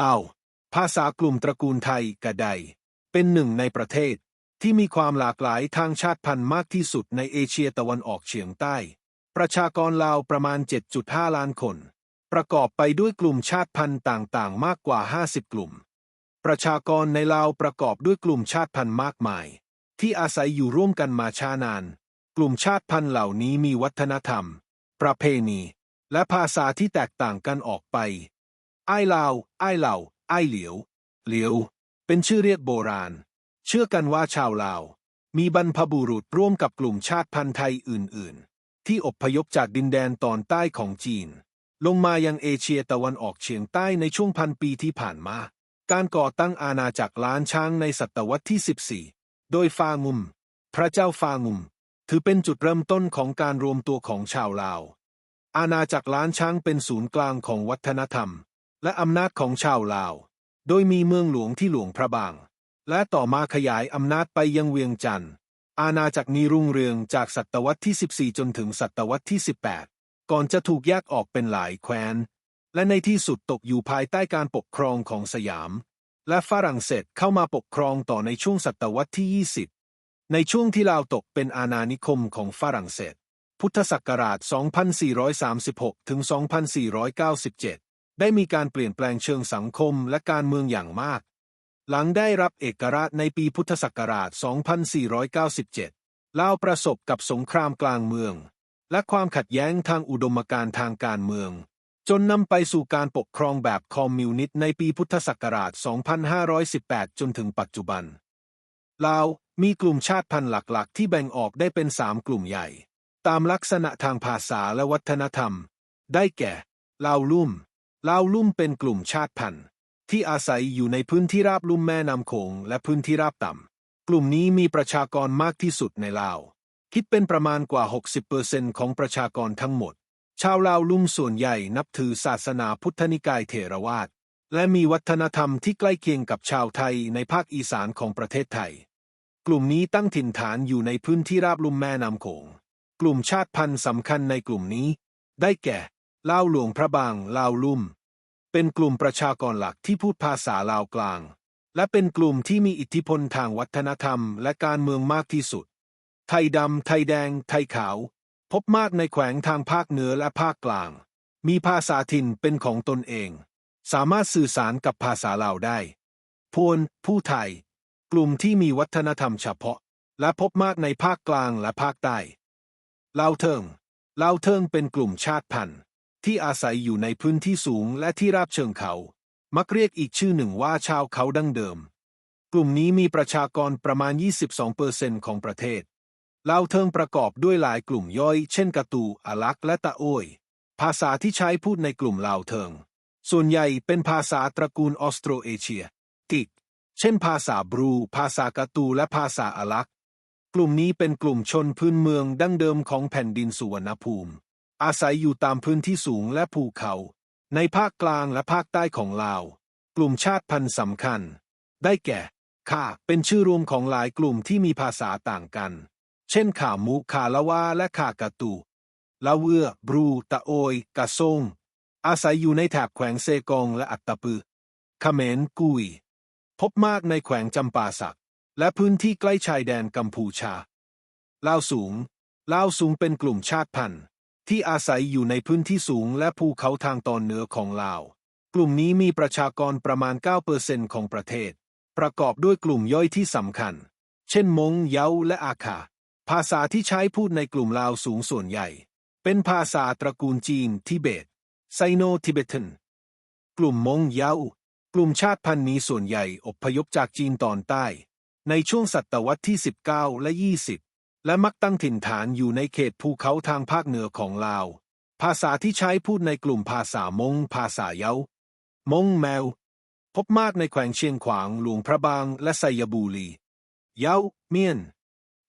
ลาวภาษากลุ่มตระกูลไทยกะไดเป็นหนึ่งในประเทศที่มีความหลากหลายทางชาติพันธุ์มากที่สุดในเอเชียตะวันออกเฉียงใต้ ประชากรลาวประมาณ 7.5 ล้านคน ประกอบไปด้วยกลุ่มชาติพันธุ์ต่างๆ มากกว่า 50 กลุ่ม ประชากรในลาวประกอบด้วยกลุ่มชาติพันธุ์มากมาย ที่อาศัยอยู่ร่วมกันมาช้านาน กลุ่มชาติพันธุ์เหล่านี้มีวัฒนธรรม ประเพณี และภาษาที่แตกต่างกันออกไป ไอ้ลาว ไอเหล่า ไอเหลียว เหลียว เป็นชื่อเรียกโบราณ เชื่อกันว่าชาวลาว มีบรรพบุรุษร่วมกับกลุ่มชาติพันธุ์ไทยอื่น ๆ ที่อพยพจากดินแดนตอนใต้ของจีน ลงมายังเอเชียตะวันออกเฉียงใต้ในช่วงพันปีที่ผ่านมา การก่อตั้งอาณาจักรล้านช้างในศตวรรษที่ 14 โดยฟางุม พระเจ้าฟางุม ถือเป็นจุดเริ่มต้นของการรวมตัวของชาวลาว อาณาจักรล้านช้างเป็นศูนย์กลางของวัฒนธรรม และอำนาจของชาวลาว โดยมีเมืองหลวงที่หลวงพระบาง และต่อมาขยายอำนาจไปยังเวียงจันทร์อาณาจักรนี้รุ่งเรืองจากศตวรรษที่ 14 จนถึงศตวรรษที่ 18 ก่อนจะถูกแยกออกเป็นหลายแคว้น และในที่สุดตกอยู่ภายใต้การปกครองของสยาม และฝรั่งเศสเข้ามาปกครองต่อในช่วงศตวรรษที่ 20 ในช่วงที่ลาวตกเป็นอาณานิคมของฝรั่งเศส พุทธศักราช 2436 ถึง 2497 ได้มีการเปลี่ยนแปลงเชิงสังคมและการเมืองอย่างมาก หลังได้รับเอกราชในปีพุทธศักราช 2497ลาวประสบกับสงครามกลางเมือง และความขัดแย้งทางอุดมการณ์ทางการเมือง จนนำไปสู่การปกครองแบบคอมมิวนิสต์ในปีพุทธศักราช 2518 จนถึงปัจจุบัน ลาวมีกลุ่มชาติพันธุ์หลักๆ ที่แบ่งออกได้เป็นสามกลุ่มใหญ่ ตามลักษณะทางภาษาและวัฒนธรรม ได้แก่ ลาวลุ่ม ลาวลุ่มเป็นกลุ่มชาติพันธุ์ ที่อาศัยอยู่ในพื้นที่ราบลุ่มแม่น้ำโขงและพื้นที่ราบต่ำ กลุ่มนี้มีประชากรมากที่สุดในลาว คิดเป็นประมาณกว่า 60%ของประชากรทั้งหมด ชาวลาวลุ่มส่วนใหญ่นับถือศาสนาพุทธนิกายเถรวาท และมีวัฒนธรรมที่ใกล้เคียงกับชาวไทยในภาคอีสานของประเทศไทย กลุ่มนี้ตั้งถิ่นฐานอยู่ในพื้นที่ราบลุ่มแม่น้ำโขง กลุ่มชาติพันธุ์สำคัญในกลุ่มนี้ ได้แก่ ลาวหลวงพระบางลาวลุ่ม เป็นกลุ่มประชากรหลักที่พูดภาษาลาวกลาง และเป็นกลุ่มที่มีอิทธิพลทางวัฒนธรรมและการเมืองมากที่สุด ไทยดำ ไทยแดง ไทยขาว พบมากในแขวงทางภาคเหนือและภาคกลาง มีภาษาถิ่นเป็นของตนเอง สามารถสื่อสารกับภาษาลาวได้ พวน ผู้ไทย กลุ่มที่มีวัฒนธรรมเฉพาะ และพบมากในภาคกลางและภาคใต้ลาวเทิงลาวเทิงเป็นกลุ่มชาติพันธุ์ ที่อาศัยอยู่ในพื้นที่สูงและที่ราบเชิงเขา มักเรียกอีกชื่อหนึ่งว่าชาวเขาดั้งเดิม กลุ่มนี้มีประชากรประมาณ 22%ของประเทศลาวเทิงประกอบด้วยหลายกลุ่มย่อย เช่นกะตูอาลักและตะโอยภาษาที่ใช้พูดในกลุ่มลาวเทิง ส่วนใหญ่เป็นภาษาตระกูลออสโตรเอเชีย ติก เช่นภาษาบรู ภาษากะตูและภาษาอาลักกลุ่มนี้เป็นกลุ่มชนพื้นเมืองดั้งเดิมของแผ่นดินสุวรรณภูมิ อาศัยอยู่ตามพื้นที่สูงและภูเขา ในภาคกลางและภาคใต้ของลาว กลุ่มชาติพันธุ์สำคัญ ได้แก่ ข่าเป็นชื่อรวมของหลายกลุ่มที่มีภาษาต่างกัน เช่นข่ามุข่าละวาและข่ากะตูลาเวือบรู ตะโอย กะซงอาศัยอยู่ในแถบแขวงเซกองและอัตตปือเขมรกุย พบมากในแขวงจำปาสัก และพื้นที่ใกล้ชายแดนกัมพูชาลาวสูงลาวสูงเป็นกลุ่มชาติพันธุ์ ที่อาศัยอยู่ในพื้นที่สูงและภูเขาทางตอนเหนือของลาว กลุ่มนี้มีประชากรประมาณ 9%ของประเทศ ประกอบด้วยกลุ่มย่อยที่สำคัญ เช่นมงเยาและอาคา ภาษาที่ใช้พูดในกลุ่มลาวสูงส่วนใหญ่ เป็นภาษาตระกูลจีนทิเบต ไซโนทิเบตันกลุ่มมงเยากลุ่มชาติพันธุ์นี้ส่วนใหญ่อพยพจากจีนตอนใต้ ในช่วงศตวรรษที่ 19 และ 20 และมักตั้งถิ่นฐานอยู่ในเขตภูเขาทางภาคเหนือของลาว ภาษาที่ใช้พูดในกลุ่มภาษามง ภาษาเยามงแมว พบมากในแขวงเชียงขวางหลวงพระบางและไซยบุรี เยาเมียน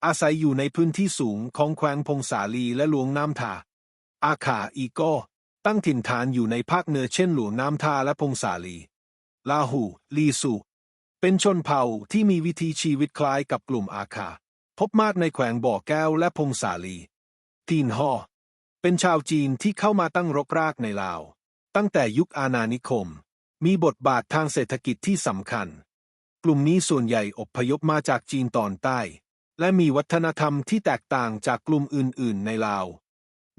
อาศัยอยู่ในพื้นที่สูงของแขวงพงสาลีและหลวงน้ำทา อาขาอีโกตั้งถิ่นฐานอยู่ในภาคเหนือเช่นหลวงน้ำทาและพงสาลี ลาหู ลีสุ เป็นชนเผ่าที่มีวิธีชีวิตคล้ายกับกลุ่มอาคา พบมากในแขวงบ่อแก้วและพงสาลี ตีนห่อเป็นชาวจีนที่เข้ามาตั้งรกรากในลาว ตั้งแต่ยุคอาณานิคม มีบทบาททางเศรษฐกิจที่สำคัญ กลุ่มนี้ส่วนใหญ่อพยพมาจากจีนตอนใต้ และมีวัฒนธรรมที่แตกต่างจากกลุ่มอื่น ๆ ในลาว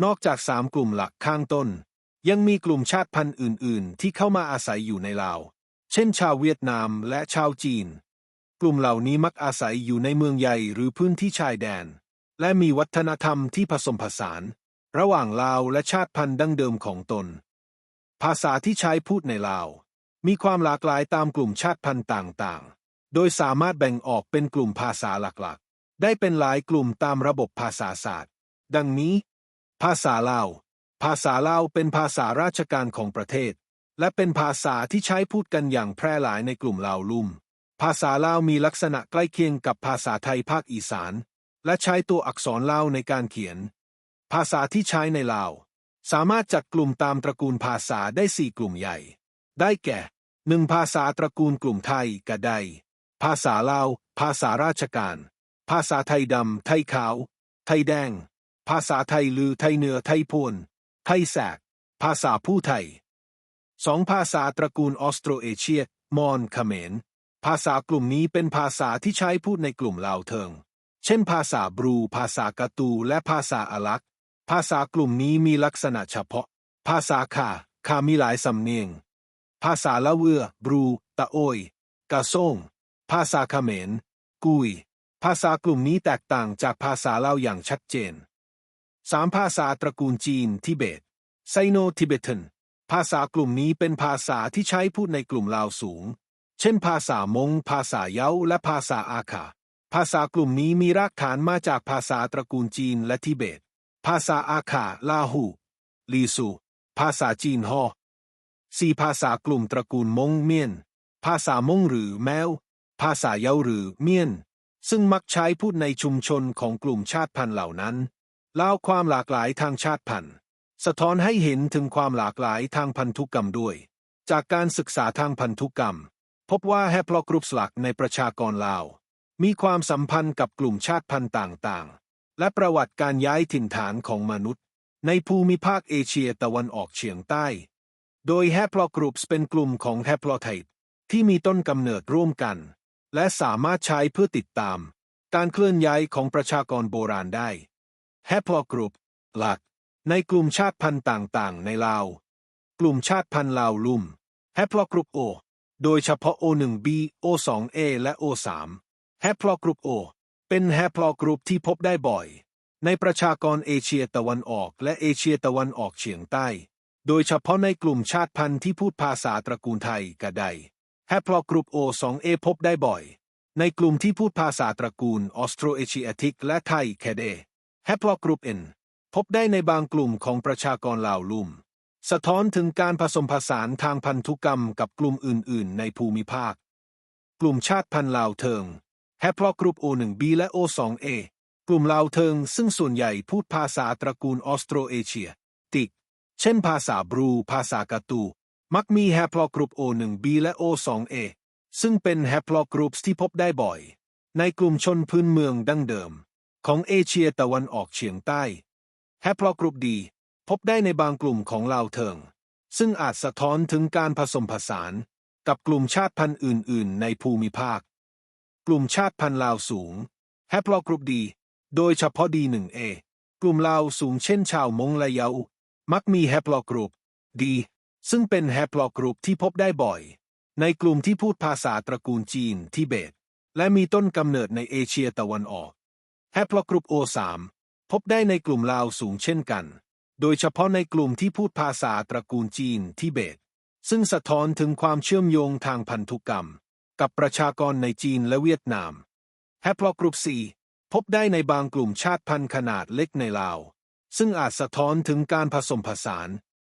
นอกจากสามกลุ่มหลักข้างต้น ยังมีกลุ่มชาติพันธุ์อื่น ๆ ที่เข้ามาอาศัยอยู่ในลาว เช่น ชาวเวียดนามและชาวจีน กลุ่มเหล่านี้มักอาศัยอยู่ในเมืองใหญ่หรือพื้นที่ชายแดน และมีวัฒนธรรมที่ผสมผสาน ระหว่างลาวและชาติพันธุ์ดั้งเดิมของตน ภาษาที่ใช้พูดในลาว มีความหลากหลายตามกลุ่มชาติพันธุ์ต่างๆ โดยสามารถแบ่งออกเป็นกลุ่มภาษาหลักๆ ได้เป็นหลายกลุ่มตามระบบภาษาศาสตร์ ดังนี้ ภาษาลาว ภาษาลาวเป็นภาษาราชการของประเทศ และเป็นภาษาที่ใช้พูดกันอย่างแพร่หลายในกลุ่มลาวลุ่ม ภาษาลาวมีลักษณะใกล้เคียงกับภาษาไทยภาคอีสาน และใช้ตัวอักษรลาวในการเขียน ภาษาที่ใช้ในลาว สามารถจัดกลุ่มตามตระกูลภาษาได้สี่กลุ่มใหญ่ ได้แก่หนึ่งภาษาตระกูลกลุ่มไทยกะไดภาษาลาว ภาษาราชการ ภาษาไทยดำ ไทยขาว ไทยแดง ภาษาไทยลือ ไทยเหนือ ไทยพวน ไทยแสก ภาษาผู้ไทยสองภาษาตระกูลออสโตรเอเชีย มอญเขมร ภาษากลุ่มนี้เป็นภาษาที่ใช้พูดในกลุ่มลาวเทิง เช่น ภาษาบรู ภาษากะตู และภาษาอาลัก ภาษากลุ่มนี้มีลักษณะเฉพาะ ภาษาขาขามีหลายสำเนียง ภาษาละเวอบรู ตะโอยกะซ่งภาษาเขมร กุย ภาษากลุ่มนี้แตกต่างจากภาษาลาวอย่างชัดเจนสามภาษาตระกูลจีนทิเบตไซโนทิเบตันภาษากลุ่มนี้เป็นภาษาที่ใช้พูดในกลุ่มลาวสูง เช่นภาษามง ภาษาเย้า และภาษาอาคา ภาษากลุ่มนี้มีรากฐานมาจากภาษาตระกูลจีนและทิเบต ภาษาอาคาลาหู ลีซู ภาษาจีนฮอสี่ภาษากลุ่มตระกูลมงเมียน ภาษามงหรือแมว ภาษาเยาหรือเมียน ซึ่งมักใช้พูดในชุมชนของกลุ่มชาติพันธุ์เหล่านั้น เล่าความหลากหลายทางชาติพันธุ์ สะท้อนให้เห็นถึงความหลากหลายทางพันธุกรรมด้วย จากการศึกษาทางพันธุกรรม พบว่าแฮปโลกรุ๊ปหลักในประชากรลาว มีความสัมพันธ์กับกลุ่มชาติพันธุ์ต่างๆ และประวัติการย้ายถิ่นฐานของมนุษย์ ในภูมิภาคเอเชียตะวันออกเฉียงใต้ โดยแฮปโลกรุ๊ปเป็นกลุ่มของแฮปโลไทป์ที่มีต้นกำเนิดร่วมกัน และสามารถใช้เพื่อติดตาม การเคลื่อนย้ายของประชากรโบราณได้แฮปโลกรุ๊ปหลัก ในกลุ่มชาติพันธุ์ต่างๆ ในลาว กลุ่มชาติพันธุ์ลาวลุ่มแฮปโลกรุ๊ปโอ โดยเฉพาะ O1B O2A และ O3 แฮปโลกรุปโอเป็นแฮปโลกรุปที่พบได้บ่อย ในประชากรเอเชียตะวันออกและเอเชียตะวันออกเฉียงใต้ โดยเฉพาะในกลุ่มชาติพันธุ์ที่พูดภาษาตระกูลไทยกะไดแฮปโลกรุ๊ป O2A พบได้บ่อย ในกลุ่มที่พูดภาษาตระกูลออสโตรเอเชียติกและไทยแคเดแฮปโลกรุ๊ป N พบได้ในบางกลุ่มของประชากรลาวลุ่ม สะท้อนถึงการผสมผสานทางพันธุกรรมกับกลุ่มอื่น ๆ ในภูมิภาค กลุ่มชาติพันธุ์ลาวเทิงแฮปโลกรุ๊ป O1B และ O2A กลุ่มลาวเทิงซึ่งส่วนใหญ่พูดภาษาตระกูลออสโตรเอเชีย ติก เช่นภาษาบรู ภาษากาตู มักมีแฮปโลกรุ๊ป O1B และ O2A ซึ่งเป็นแฮปโลกรุ๊ปที่พบได้บ่อย ในกลุ่มชนพื้นเมืองดั้งเดิม ของเอเชียตะวันออกเฉียงใต้แฮปโลกรุ๊ปดี พบได้ในบางกลุ่มของลาวเทิง ซึ่งอาจสะท้อนถึงการผสมผสาน กับกลุ่มชาติพันธุ์อื่น ๆ ในภูมิภาค กลุ่มชาติพันธุ์ลาวสูงแฮปโลกรุปดี โดยเฉพาะดีหนึ่งเอกลุ่มลาวสูงเช่นชาวมงละเยามักมีแฮปโลกรุปดี ซึ่งเป็นแฮปโลกรุปที่พบได้บ่อย ในกลุ่มที่พูดภาษาตระกูลจีนทิเบต และมีต้นกำเนิดในเอเชียตะวันออกแฮปโลกรุ๊ป O3 พบได้ในกลุ่มลาวสูงเช่นกัน โดยเฉพาะในกลุ่มที่พูดภาษาตระกูลจีนทิเบต ซึ่งสะท้อนถึงความเชื่อมโยงทางพันธุกรรม กับประชากรในจีนและเวียดนามแฮปโลกรุ๊ป C พบได้ในบางกลุ่มชาติพันธุ์ขนาดเล็กในลาว ซึ่งอาจสะท้อนถึงการผสมผสาน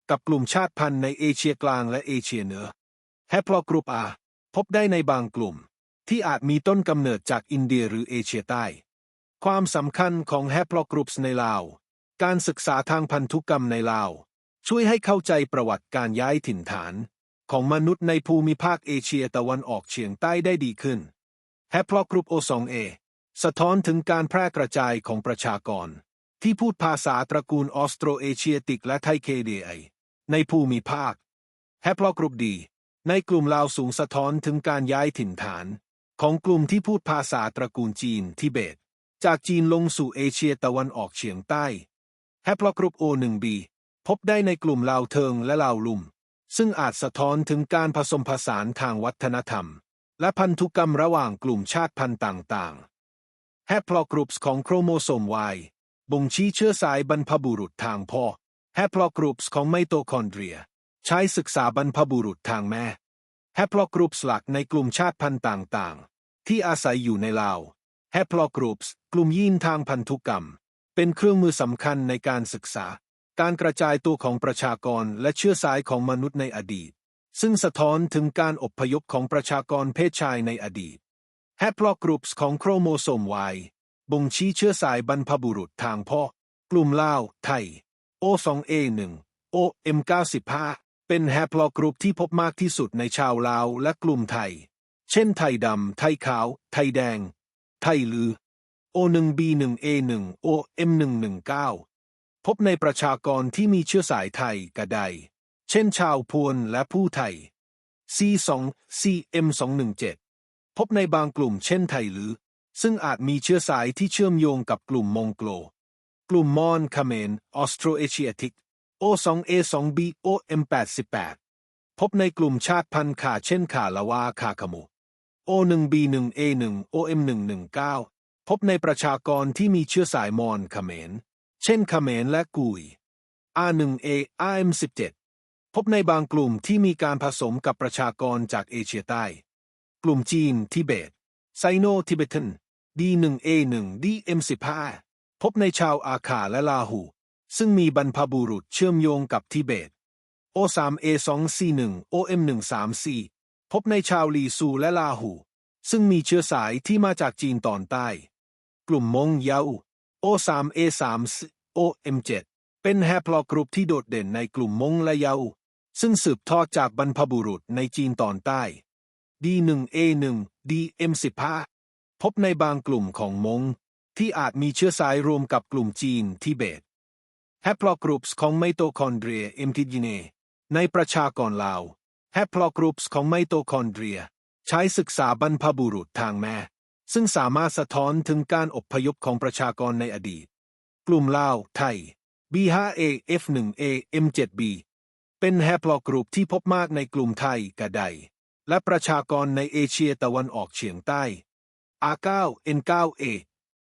กับกลุ่มชาติพันธุ์ในเอเชียกลางและเอเชียเหนือแฮปโลกรุ๊ป R พบได้ในบางกลุ่ม ที่อาจมีต้นกำเนิดจากอินเดียหรือเอเชียใต้ ความสำคัญของแฮปโลกรุ๊ปในลาว การศึกษาทางพันธุกรรมในลาว ช่วยให้เข้าใจประวัติการย้ายถิ่นฐาน ของมนุษย์ในภูมิภาคเอเชียตะวันออกเฉียงใต้ได้ดีขึ้นแฮปโลกรุ๊ป O2A สะท้อนถึงการแพร่กระจายของประชากร ที่พูดภาษาตระกูลออสโตรเอเชียติกและไทเคเดียในภูมิภาคแฮปโลกรุปดีในกลุ่มลาวสูงสะท้อนถึงการย้ายถิ่นฐาน ของกลุ่มที่พูดภาษาตระกูลจีนทิเบต จากจีนลงสู่เอเชียตะวันออกเฉียงใต้ แฮปโลกรุ๊ป O1b พบได้ในกลุ่มลาวเทิงและลาวลุม ซึ่งอาจสะท้อนถึงการผสมผสานทางวัฒนธรรม และพันธุกรรมระหว่างกลุ่มชาติพันธุ์ต่างๆแฮปโลกรุ๊ปของโครโมโซม Y บ่งชี้เชื้อสายบรรพบุรุษทางพ่อแฮปโลกรุ๊ปของไมโตคอนเดรีย ใช้ศึกษาบรรพบุรุษทางแม่แฮปโลกรุ๊ปหลักในกลุ่มชาติพันธุ์ต่างๆ ที่อาศัยอยู่ในลาวแฮปโลกรุ๊ปกลุ่มยีนทางพันธุกรรม เป็นเครื่องมือสำคัญในการศึกษา การกระจายตัวของประชากรและเชื้อสายของมนุษย์ในอดีต ซึ่งสะท้อนถึงการอพยพของประชากรเพศชายในอดีตแฮปโลกรุ๊ปของโครโมโซม Y บ่งชี้เชื้อสายบรรพบุรุษทางพ่อ กลุ่มลาว ไทย O2A1 OM95 เป็นแฮปโลกรุ๊ปที่พบมากที่สุดในชาวลาวและกลุ่มไทย เช่นไทยดำ ไทยขาว ไทยแดง ไทยลือ O1B1A1 OM119 พบในประชากรที่มีเชื้อสายไทยกระได เช่นชาวพวนและผู้ไทย C2 CM217 พบในบางกลุ่มเช่นไทยลือ ซึ่งอาจมีเชื้อสายที่เชื่อมโยงกับกลุ่มมองโกล กลุ่มมอนคาเมนออสโตรเอเชียติก O2A2B OM88 พบในกลุ่มชาติพันธุ์ขาเช่นขาละวาขาขมู O1B1A1 OM119 พบในประชากรที่มีเชื้อสายมอนคาเมนเช่นคาเมนและกุย R1A RM17 พบในบางกลุ่มที่มีการผสมกับประชากรจากเอเชียใต้ กลุ่มจีนทิเบต ไซโนทิเบตัน D1A1 DM15 พบในชาวอาคาและลาหู ซึ่งมีบรรพบุรุษเชื่อมโยงกับทิเบต O3A2C1 OM134 พบในชาวลีซูและลาหู ซึ่งมีเชื้อสายที่มาจากจีนตอนใต้ กลุ่มมงเยา O3A3 OM7 เป็นแฮปโลกรุ๊ปที่โดดเด่นในกลุ่มมงและเยาซึ่งสืบทอดจากบรรพบุรุษในจีนตอนใต้ D1A1 DM15 พบในบางกลุ่มของมงที่อาจมีเชื้อสายรวมกับกลุ่มจีนทิเบตแฮปโลกรุ๊ปของไมโตคอนเดรียเอมทิจิเนในประชากรลาวแฮปโลกรุ๊ปของไมโตคอนเดรีย ใช้ศึกษาบรรพบุรุษทางแม่ ซึ่งสามารถสะท้อนถึงการอพยพของประชากรในอดีต กลุ่มลาว ไทย B5A F1A M7B เป็นแฮปโลกรุปที่พบมากในกลุ่มไทยกระไดและประชากรในเอเชียตะวันออกเฉียงใต้ R9 N9A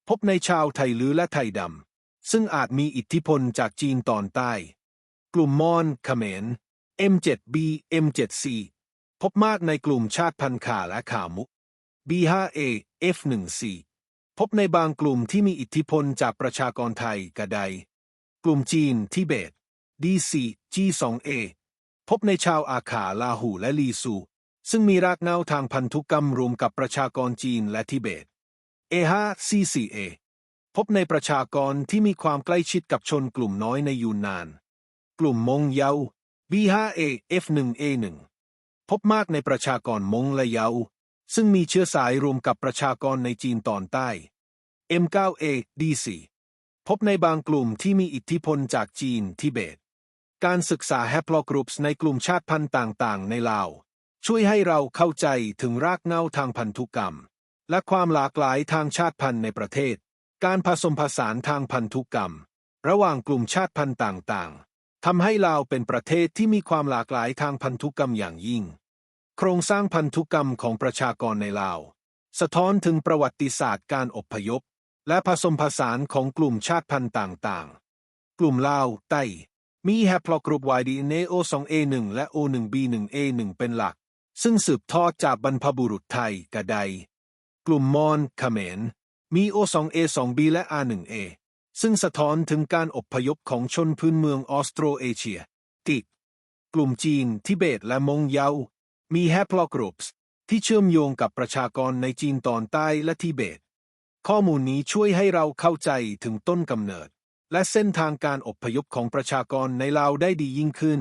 พบในชาวไทยลือและไทยดำ ซึ่งอาจมีอิทธิพลจากจีนตอนใต้ กลุ่มมอนเขมร M7B M7C พบมากในกลุ่มชาติพันธุ์ขาและขามุก B5A F1C พบในบางกลุ่มที่มีอิทธิพลจากประชากรไทยกระได กลุ่มจีนทิเบต DC G2A พบในชาวอาขาลาหูและลีซู ซึ่งมีรากเหง้าทางพันธุกรรมรวมกับประชากรจีนและทิเบต A5CCA พบในประชากรที่มีความใกล้ชิดกับชนกลุ่มน้อยในยูนนาน กลุ่มมงเยา B5A F1A1 พบมากในประชากรมงและเยา ซึ่งมีเชื้อสายรวมกับประชากรในจีนตอนใต้ M9A D4 พบในบางกลุ่มที่มีอิทธิพลจากจีนทิเบต การศึกษาแฮปโลกรุ๊ปในกลุ่มชาติพันธุ์ต่างๆ ในลาว ช่วยให้เราเข้าใจถึงรากเหง้าทางพันธุกรรม และความหลากหลายทางชาติพันธุ์ในประเทศ การผสมผสานทางพันธุกรรม ระหว่างกลุ่มชาติพันธุ์ต่างๆทำให้ลาวเป็นประเทศที่มีความหลากหลายทางพันธุกรรมอย่างยิ่ง โครงสร้างพันธุกรรมของประชากรในลาว สะท้อนถึงประวัติศาสตร์การอพยพ และผสมผสานของกลุ่มชาติพันธุ์ต่างๆ กลุ่มลาวไต้ มีแฮปโลกรุ๊ป YDNA O2A1 และ O1B1A1 เป็นหลัก ซึ่งสืบทอดจากบรรพบุรุษไทยกระได กลุ่มมอนเขมร มี O2A2B และ R1A ซึ่งสะท้อนถึงการอพยพของชนพื้นเมืองออสโตรเอเชีย ติก กลุ่มจีนทิเบตและมงเยา มีแฮปโลกรุ๊ปที่เชื่อมโยงกับประชากรในจีนตอนใต้และทิเบต ข้อมูลนี้ช่วยให้เราเข้าใจถึงต้นกำเนิด และเส้นทางการอพยพของประชากรในลาวได้ดียิ่งขึ้น